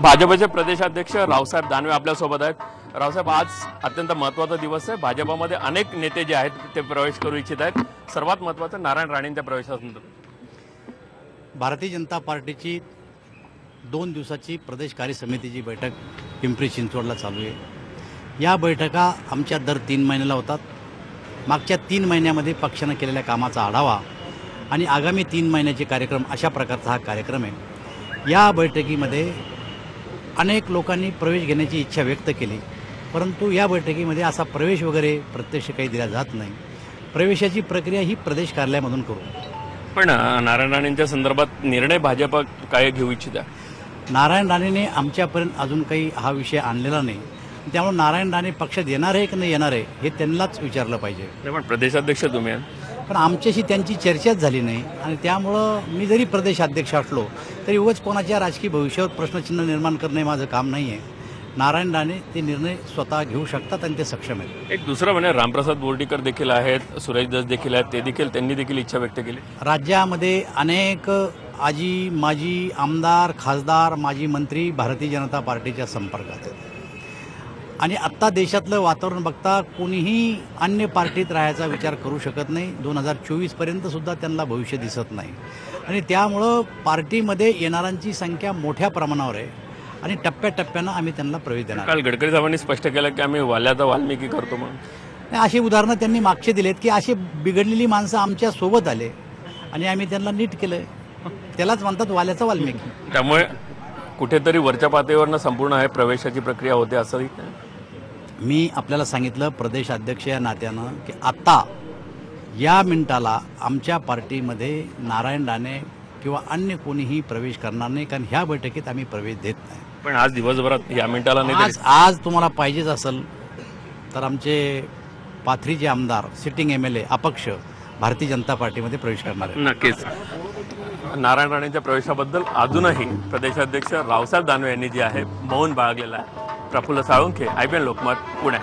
भाजपचे प्रदेशाध्यक्ष रावसाहेब दानवे आपल्यासोबत आहेत. रावसाहेब आज अत्यंत महत्त्वाचा दिवस आहे. भाजपमध्ये अनेक नेते जे आहेत ते प्रवेश करू इच्छित आहेत. सर्वात महत्त्वाचं नारायण राणेंच्या प्रवेशासंदर्भात. भारतीय जनता पार्टीची दोन दिवसाची प्रदेश कार्य समितीची बैठक पिंपरी चिंचवडला चालू आहे. या बैठका आमच्या दर तीन महिन्याला होतात. मागच्या तीन महिन्यामध्ये पक्षानं केलेल्या कामाचा आढावा आणि आगामी तीन महिन्याचे कार्यक्रम अशा प्रकारचा हा कार्यक्रम आहे. या बैठकीमध्ये अनेक लोकांनी प्रवेश घेण्याची इच्छा व्यक्त केली. परंतु या बैठकीमध्ये असा प्रवेश वगैरे प्रत्यक्ष काही दिला जात नाही. प्रवेशाची प्रक्रिया ही प्रदेश कार्यालयामधून करू. पण नारायण राणेंच्या संदर्भात निर्णय भाजप काय घेऊ इच्छित नारायण राणेने आमच्यापर्यंत अजून काही हा विषय आणलेला नाही. त्यामुळे नारायण राणे पक्षात येणार आहे की नाही येणार आहे हे त्यांनाच विचारलं पाहिजे. पण प्रदेशाध्यक्ष तुम्ही. पण आमच्याशी त्यांची चर्चाच झाली नाही. आणि त्यामुळं मी जरी प्रदेशाध्यक्ष असलो तरी उगाच कोणाच्या राजकीय भविष्यावर प्रश्नचिन्ह निर्माण करणे माझं काम नाही आहे नारायण राणे ते निर्णय स्वतः घेऊ शकतात आणि ते सक्षम आहेत. एक दुसरं म्हणजे रामप्रसाद बोर्डीकर देखील आहेत सुरेश दस देखील आहेत ते देखील त्यांनी देखील इच्छा व्यक्त केली. राज्यामध्ये अनेक आजी माजी आमदार खासदार माजी मंत्री भारतीय जनता पार्टीच्या संपर्कात आहेत. आणि आत्ता देशातलं वातावरण बघता कोणीही अन्य पार्टीत राहायचा विचार करू शकत नाही. दोन हजार चोवीसपर्यंत सुद्धा त्यांना भविष्य दिसत नाही. आणि त्यामुळं पार्टीमध्ये येणाऱ्यांची संख्या मोठ्या प्रमाणावर आहे. आणि टप्प्याटप्प्यानं आम्ही त्यांना प्रवेश देणार काल गडकरी साहेबांनी स्पष्ट केलं की आम्ही वाल्याचा वाल्मिकी करतो म्हणून. अशी उदाहरणं त्यांनी मागचे दिलेत की अशी बिघडलेली माणसं आमच्यासोबत आले आणि आम्ही त्यांना नीट केलं त्यालाच म्हणतात वाल्याचा वाल्मिकी. त्यामुळे कुठेतरी वरच्या पातळीवरनं संपूर्ण आहे प्रवेशाची प्रक्रिया होते असंही मी आपल्याला सांगितलं प्रदेश अध्यक्ष या नात्यानं की आत्ता या मिनिटाला आमच्या पार्टीमध्ये नारायण राणे किंवा अन्य कोणीही प्रवेश करणार नाही कारण ह्या बैठकीत आम्ही प्रवेश देत नाही. पण आज दिवसभरात या मिनिटाला नाही आज आज तुम्हाला पाहिजेच असेल तर आमचे पाथरीचे आमदार सिटिंग एम एल ए अपक्ष भारतीय जनता पार्टीमध्ये प्रवेश करणार नक्कीच. नारायण राणेंच्या प्रवेशाबद्दल अजूनही प्रदेशाध्यक्ष रावसाहेब दानवे यांनी जे आहे मौन बाळगलेलं आहे. Praful Salunkhe I B N Lokmat Pune.